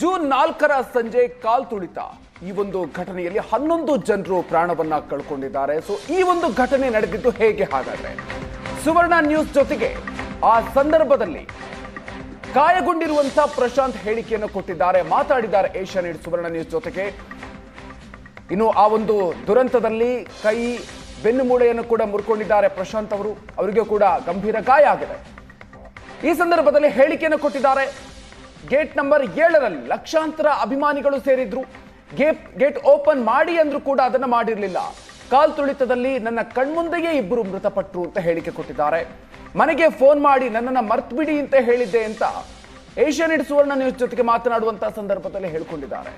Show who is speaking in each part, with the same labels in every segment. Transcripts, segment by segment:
Speaker 1: June ನಾಲ್ಕರ ಸಂಜೆ ಕಾಲ್ ತುಳಿತ. ಈ ಒಂದು ಘಟನೆಯಲ್ಲಿ ಹನ್ನೊಂದು ಜನರು ಪ್ರಾಣವನ್ನ ಕಳ್ಕೊಂಡಿದ್ದಾರೆ. ಸೊ ಈ ಒಂದು ಘಟನೆ ನಡೆದಿದ್ದು ಹೇಗೆ ಹಾಗಾದ್ರೆ? ಸುವರ್ಣ ನ್ಯೂಸ್ ಜೊತೆಗೆ ಆ ಸಂದರ್ಭದಲ್ಲಿ ಗಾಯಗೊಂಡಿರುವಂತಹ ಪ್ರಶಾಂತ್ ಹೇಳಿಕೆಯನ್ನು ಕೊಟ್ಟಿದ್ದಾರೆ. ಮಾತಾಡಿದ್ದಾರೆ ಏಷ್ಯಾ ಸುವರ್ಣ ನ್ಯೂಸ್ ಜೊತೆಗೆ. ಇನ್ನು ಆ ಒಂದು ದುರಂತದಲ್ಲಿ ಕೈ ಬೆನ್ನು ಮೂಳೆಯನ್ನು ಕೂಡ ಮುರ್ಕೊಂಡಿದ್ದಾರೆ ಪ್ರಶಾಂತ್ ಅವರು. ಅವರಿಗೂ ಕೂಡ ಗಂಭೀರ ಗಾಯ ಆಗಿದೆ. ಈ ಸಂದರ್ಭದಲ್ಲಿ ಹೇಳಿಕೆಯನ್ನು ಕೊಟ್ಟಿದ್ದಾರೆ. ಗೇಟ್ ನಂಬರ್ ಏಳರಲ್ಲಿ ಲಕ್ಷಾಂತರ ಅಭಿಮಾನಿಗಳು ಸೇರಿದ್ರು. ಗೇಟ್ ಗೇಟ್ ಓಪನ್ ಮಾಡಿ ಅಂದ್ರೂ ಕೂಡ ಅದನ್ನು ಮಾಡಿರಲಿಲ್ಲ. ಕಾಲ್ ತುಳಿತದಲ್ಲಿ ನನ್ನ ಕಣ್ಮುಂದೆಯೇ ಇಬ್ಬರು ಮೃತಪಟ್ಟರು ಅಂತ ಹೇಳಿಕೆ ಕೊಟ್ಟಿದ್ದಾರೆ. ಮನೆಗೆ ಫೋನ್ ಮಾಡಿ ನನ್ನನ್ನು ಮರ್ತ್ಬಿಡಿ ಅಂತ ಹೇಳಿದ್ದೆ ಅಂತ ಏಷ್ಯಾ ನೆಟ್ ಸುವರ್ಣ ನ್ಯೂಸ್ ಜೊತೆಗೆ ಮಾತನಾಡುವಂತಹ ಸಂದರ್ಭದಲ್ಲಿ ಹೇಳಿಕೊಂಡಿದ್ದಾರೆ.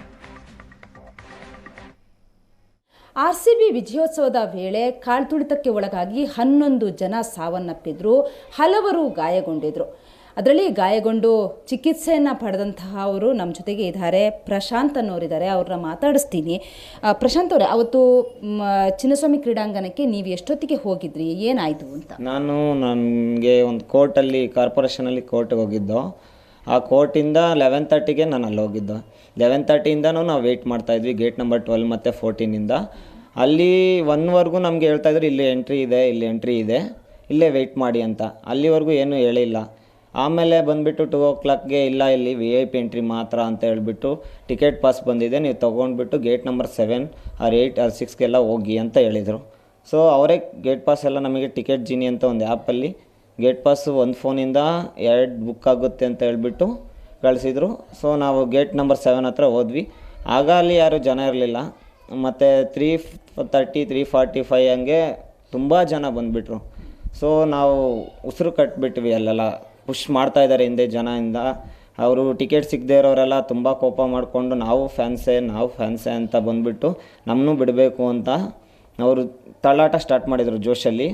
Speaker 2: ಆರ್ಸಿಬಿ ವಿಜಯೋತ್ಸವದ ವೇಳೆ ಕಾಲ್ತುಳಿತಕ್ಕೆ ಒಳಗಾಗಿ ಹನ್ನೊಂದು ಜನ ಸಾವನ್ನಪ್ಪಿದ್ರು, ಹಲವರು ಗಾಯಗೊಂಡಿದ್ರು. ಅದರಲ್ಲಿ ಗಾಯಗೊಂಡು ಚಿಕಿತ್ಸೆಯನ್ನು ಪಡೆದಂತಹ ಅವರು ನಮ್ಮ ಜೊತೆಗೆ ಇದ್ದಾರೆ. ಪ್ರಶಾಂತ್ ಅನ್ನೋರಿದ್ದಾರೆ, ಅವ್ರನ್ನ ಮಾತಾಡಿಸ್ತೀನಿ. ಪ್ರಶಾಂತ್ ಅವರೇ, ಅವತ್ತು ಚಿನ್ನಸ್ವಾಮಿ ಕ್ರೀಡಾಂಗಣಕ್ಕೆ ನೀವು ಎಷ್ಟೊತ್ತಿಗೆ ಹೋಗಿದ್ರಿ? ಏನಾಯಿತು ಅಂತ?
Speaker 3: ನಾನು ನನಗೆ ಒಂದು ಕೋರ್ಟಲ್ಲಿ, ಕಾರ್ಪೊರೇಷನಲ್ಲಿ ಕೋರ್ಟ್ಗೆ ಹೋಗಿದ್ದು. ಆ ಕೋರ್ಟಿಂದ ಲೆವೆನ್ ತರ್ಟಿಗೆ ನಾನು ಅಲ್ಲಿ ಹೋಗಿದ್ದು. ಲೆವೆನ್ ತರ್ಟಿಯಿಂದನೂ ನಾವು ವೆಯ್ಟ್ ಮಾಡ್ತಾಯಿದ್ವಿ ಗೇಟ್ ನಂಬರ್ ಟ್ವೆಲ್ ಮತ್ತು ಫೋರ್ಟೀನಿಂದ ಅಲ್ಲಿ ಒನ್ವರೆಗೂ ನಮಗೆ ಹೇಳ್ತಾಯಿದ್ರು ಇಲ್ಲಿ ಎಂಟ್ರಿ ಇದೆ, ಇಲ್ಲಿ ಎಂಟ್ರಿ ಇದೆ. ಇಲ್ಲೇ ವೆಯ್ಟ್ ಮಾಡಿ ಅಂತ. ಅಲ್ಲಿವರೆಗೂ ಏನೂ ಹೇಳಿಲ್ಲ. ಆಮೇಲೆ ಬಂದುಬಿಟ್ಟು ಟು ಓ ಕ್ಲಾಕ್ಗೆ ಇಲ್ಲ ಇಲ್ಲಿ ವಿ ಐ ಪಿ ಎಂಟ್ರಿ ಮಾತ್ರ ಅಂತ ಹೇಳಿಬಿಟ್ಟು ಟಿಕೆಟ್ ಪಾಸ್ ಬಂದಿದೆ. ನೀವು ತೊಗೊಂಡ್ಬಿಟ್ಟು gate number seven or eight or ಸಿಕ್ಸ್ಗೆಲ್ಲ ಹೋಗಿ ಅಂತ ಹೇಳಿದರು. ಸೊ ಅವರೇ ಗೇಟ್ ಪಾಸ್ ಎಲ್ಲ ನಮಗೆ ಟಿಕೆಟ್ ಜೀನಿ ಅಂತ ಒಂದು ಆ್ಯಪಲ್ಲಿ ಗೇಟ್ ಪಾಸ್ ಒಂದು ಫೋನಿಂದ ಎರಡು ಬುಕ್ ಆಗುತ್ತೆ ಅಂತ ಹೇಳ್ಬಿಟ್ಟು ಕಳಿಸಿದರು. ಸೊ ನಾವು ಗೇಟ್ ನಂಬರ್ ಸೆವೆನ್ ಹತ್ರ ಹೋದ್ವಿ. ಆಗ ಅಲ್ಲಿ ಯಾರೂ ಜನ ಇರಲಿಲ್ಲ. ಮತ್ತು three thirty three forty five ಹಂಗೆ ತುಂಬ ಜನ ಬಂದುಬಿಟ್ರು. ಸೊ ನಾವು ಉಸಿರು ಕಟ್ಬಿಟ್ವಿ ಅಲ್ಲೆಲ್ಲ. ಪುಷ್ ಮಾಡ್ತಾ ಇದ್ದಾರೆ ಹಿಂದೆ ಜನದಿಂದ ಅವರು ಟಿಕೆಟ್ ಸಿಗದೇ ಇರೋರೆಲ್ಲ ತುಂಬ ಕೋಪ ಮಾಡಿಕೊಂಡು ನಾವು ಫ್ಯಾನ್ಸೇ ನಾವು ಫ್ಯಾನ್ಸೇ ಅಂತ ಬಂದುಬಿಟ್ಟು ನಮ್ಮನ್ನೂ ಬಿಡಬೇಕು ಅಂತ ಅವರು ತಳ್ಳಾಟ ಸ್ಟಾರ್ಟ್ ಮಾಡಿದರು ಜೋಶಲ್ಲಿ.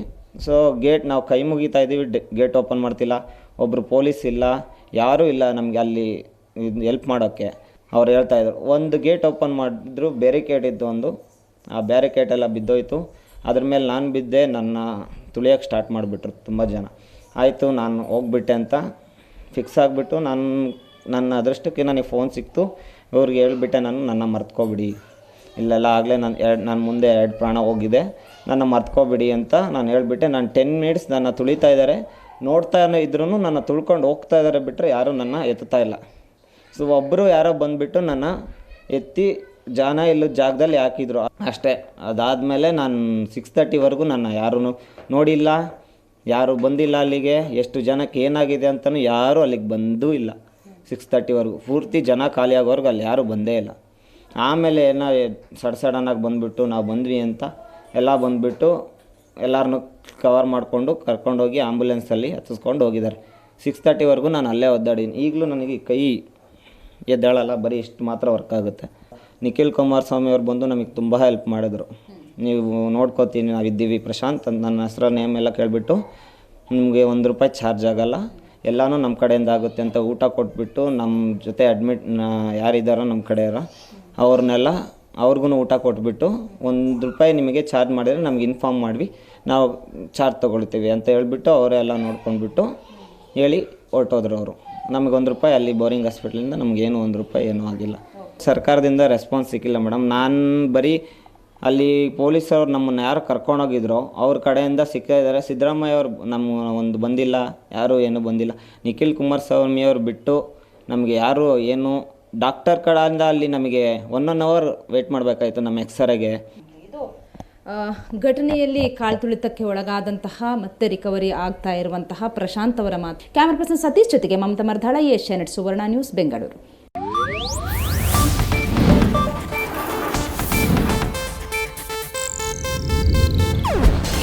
Speaker 3: ಸೊ ಗೇಟ್ ನಾವು ಕೈ ಮುಗಿತಾ ಇದ್ದೀವಿ ಗೇಟ್ ಓಪನ್ ಮಾಡ್ತಿಲ್ಲ. ಒಬ್ಬರು ಪೊಲೀಸ್ ಇಲ್ಲ, ಯಾರೂ ಇಲ್ಲ ನಮಗೆ ಅಲ್ಲಿ ಹೆಲ್ಪ್ ಮಾಡೋಕ್ಕೆ. ಅವ್ರು ಹೇಳ್ತಾಯಿದ್ರು ಒಂದು ಗೇಟ್ ಓಪನ್ ಮಾಡಿದ್ರು ಬ್ಯಾರಿಕೇಡ್ ಇದ್ದು ಒಂದು. ಆ ಬ್ಯಾರಿಕೇಡ್ ಎಲ್ಲ ಬಿದ್ದೋಯ್ತು. ಅದ್ರ ಮೇಲೆ ನಾನು ಬಿದ್ದೆ, ನನ್ನ ತುಳಿಯೋಕ್ಕೆ ಸ್ಟಾರ್ಟ್ ಮಾಡಿಬಿಟ್ರು ತುಂಬ ಜನ. ಆಯಿತು, ನಾನು ಹೋಗ್ಬಿಟ್ಟೆ ಅಂತ ಫಿಕ್ಸ್ ಆಗಿಬಿಟ್ಟು ನಾನು, ನನ್ನ ಅದೃಷ್ಟಕ್ಕೆ ನನಗೆ ಫೋನ್ ಸಿಕ್ತು. ಇವ್ರಿಗೆ ಹೇಳ್ಬಿಟ್ಟೆ, ನಾನು ನನ್ನ ಮರ್ತ್ಕೊಬಿಡಿ. ಇಲ್ಲೆಲ್ಲ ಆಗಲೇ ನಾನು ಎರಡು ನನ್ನ ಮುಂದೆ ಎರಡು ಪ್ರಾಣ ಹೋಗಿದೆ. ನನ್ನ ಮರ್ತ್ಕೊಬಿಡಿ ಅಂತ ನಾನು ಹೇಳ್ಬಿಟ್ಟೆ. ನಾನು ಟೆನ್ ಮಿನಿಟ್ಸ್ ನನ್ನ ತುಳಿತಾ ಇದ್ದಾರೆ. ನೋಡ್ತಾ ಇದ್ರೂ ನನ್ನ ತುಳ್ಕೊಂಡು ಹೋಗ್ತಾ ಇದ್ದಾರೆ ಬಿಟ್ಟರೆ ಯಾರೂ ನನ್ನ ಎತ್ತುತ್ತಾ ಇಲ್ಲ. ಸೊ ಒಬ್ಬರು ಯಾರೋ ಬಂದುಬಿಟ್ಟು ನನ್ನ ಎತ್ತಿ ಜಾನ ಇಲ್ಲದ ಜಾಗದಲ್ಲಿ ಹಾಕಿದ್ರು. ಅಷ್ಟೇ. ಅದಾದಮೇಲೆ ನಾನು ಸಿಕ್ಸ್ ತರ್ಟಿವರೆಗೂ ನನ್ನ ಯಾರೂ ನೋಡಿಲ್ಲ. ಯಾರು ಬಂದಿಲ್ಲ ಅಲ್ಲಿಗೆ, ಎಷ್ಟು ಜನಕ್ಕೆ ಏನಾಗಿದೆ ಅಂತಲೂ ಯಾರೂ ಅಲ್ಲಿಗೆ ಬಂದೂ ಇಲ್ಲ. ಸಿಕ್ಸ್ ತರ್ಟಿವರೆಗೂ ಪೂರ್ತಿ ಜನ ಖಾಲಿ ಆಗೋವರೆಗೂ ಅಲ್ಲಿ ಯಾರೂ ಬಂದೇ ಇಲ್ಲ. ಆಮೇಲೆ ಏನೋ ಸಡ್ ಸಡನ್ನಾಗಿ ಬಂದುಬಿಟ್ಟು, ನಾವು ಬಂದ್ವಿ ಅಂತ ಎಲ್ಲ ಬಂದುಬಿಟ್ಟು ಎಲ್ಲರನ್ನೂ ಕವರ್ ಮಾಡಿಕೊಂಡು ಕರ್ಕೊಂಡೋಗಿ ಆ್ಯಂಬುಲೆನ್ಸಲ್ಲಿ ಹತ್ತಿಸ್ಕೊಂಡು ಹೋಗಿದ್ದಾರೆ. ಸಿಕ್ಸ್ ತರ್ಟಿವರೆಗೂ ನಾನು ಅಲ್ಲೇ ಒದ್ದಾಡೀನಿ. ಈಗಲೂ ನನಗೆ ಕೈ ಎದ್ದಾಳಲ್ಲ, ಬರೀ ಇಷ್ಟು ಮಾತ್ರ ವರ್ಕ್ ಆಗುತ್ತೆ. ನಿಖಿಲ್ ಕುಮಾರಸ್ವಾಮಿ ಅವ್ರು ಬಂದು ನಮಗೆ ತುಂಬ ಹೆಲ್ಪ್ ಮಾಡಿದ್ರು. ನೀವು ನೋಡ್ಕೋತೀನಿ, ನಾವು ಇದ್ದೀವಿ ಪ್ರಶಾಂತ್ ಅಂತ ನನ್ನ ಹೆಸರು ನೇಮ್ ಎಲ್ಲ ಕೇಳಿಬಿಟ್ಟು ನಿಮಗೆ ಒಂದು ರೂಪಾಯಿ ಚಾರ್ಜ್ ಆಗೋಲ್ಲ. ಎಲ್ಲನೂ ನಮ್ಮ ಕಡೆಯಿಂದ ಆಗುತ್ತೆ ಅಂತ ಊಟ ಕೊಟ್ಬಿಟ್ಟು ನಮ್ಮ ಜೊತೆ ಅಡ್ಮಿಟ್ ಯಾರಿದ್ದಾರೋ ನಮ್ಮ ಕಡೆಯವರ, ಅವ್ರನ್ನೆಲ್ಲ ಅವ್ರಿಗೂ ಊಟ ಕೊಟ್ಬಿಟ್ಟು ಒಂದು ರೂಪಾಯಿ ನಿಮಗೆ ಚಾರ್ಜ್ ಮಾಡಿದರೆ ನಮ್ಗೆ ಇನ್ಫಾರ್ಮ್ ಮಾಡಿ ನಾವು ಚಾರ್ಜ್ ತೊಗೊಳ್ತೀವಿ ಅಂತ ಹೇಳ್ಬಿಟ್ಟು ಅವರೆಲ್ಲ ನೋಡ್ಕೊಂಡ್ಬಿಟ್ಟು ಹೇಳಿ ಹೊರಟೋದ್ರು ಅವರು. ನಮಗೊಂದು ರೂಪಾಯಿ ಅಲ್ಲಿ ಬೋರಿಂಗ್ ಹಾಸ್ಪಿಟ್ಲಿಂದ ನಮಗೇನು ಒಂದು ರೂಪಾಯಿ ಏನೂ ಆಗಿಲ್ಲ. ಸರ್ಕಾರದಿಂದ ರೆಸ್ಪಾನ್ಸ್ ಸಿಕ್ಕಿಲ್ಲ ಮೇಡಮ್ ನಾನು ಬರೀ ಅಲ್ಲಿ ಪೊಲೀಸವ್ರು ನಮ್ಮನ್ನು ಯಾರು ಕರ್ಕೊಂಡೋಗಿದ್ರು ಅವ್ರ ಕಡೆಯಿಂದ ಸಿಕ್ಕಿದ್ದಾರೆ ಸಿದ್ದರಾಮಯ್ಯ ಅವರು ನಮ್ಮ ಒಂದು ಬಂದಿಲ್ಲ, ಯಾರೂ ಏನೂ ಬಂದಿಲ್ಲ. ನಿಖಿಲ್ ಕುಮಾರಸ್ವಾಮಿ ಅವರು ಬಿಟ್ಟು ನಮಗೆ ಯಾರು ಏನು, ಡಾಕ್ಟರ್ ಕಡೆಯಿಂದ ಅಲ್ಲಿ ನಮಗೆ ಒನ್ ಒನ್ ಅವರ್ ವೆಯ್ಟ್ ಮಾಡಬೇಕಾಯಿತು ನಮ್ಮ ಎಕ್ಸ್ರೇಗೆ
Speaker 2: ಘಟನೆಯಲ್ಲಿ ಘಟನೆಯಲ್ಲಿ ಕಾಳ್ತುಳಿತಕ್ಕೆ ಒಳಗಾದಂತಹ ಮತ್ತೆ ರಿಕವರಿ ಆಗ್ತಾ ಇರುವಂತಹ ಪ್ರಶಾಂತ್ ಅವರ ಮಾತು. ಕ್ಯಾಮರಾ ಪರ್ಸನ್ ಸತೀಶ್ ಜೊತೆಗೆ ಮಮತಾ ಮರ್ಧಾಳ ಏಷ್ಯಾನೆಟ್ ಸುವರ್ಣ ನ್ಯೂಸ್, ಬೆಂಗಳೂರು.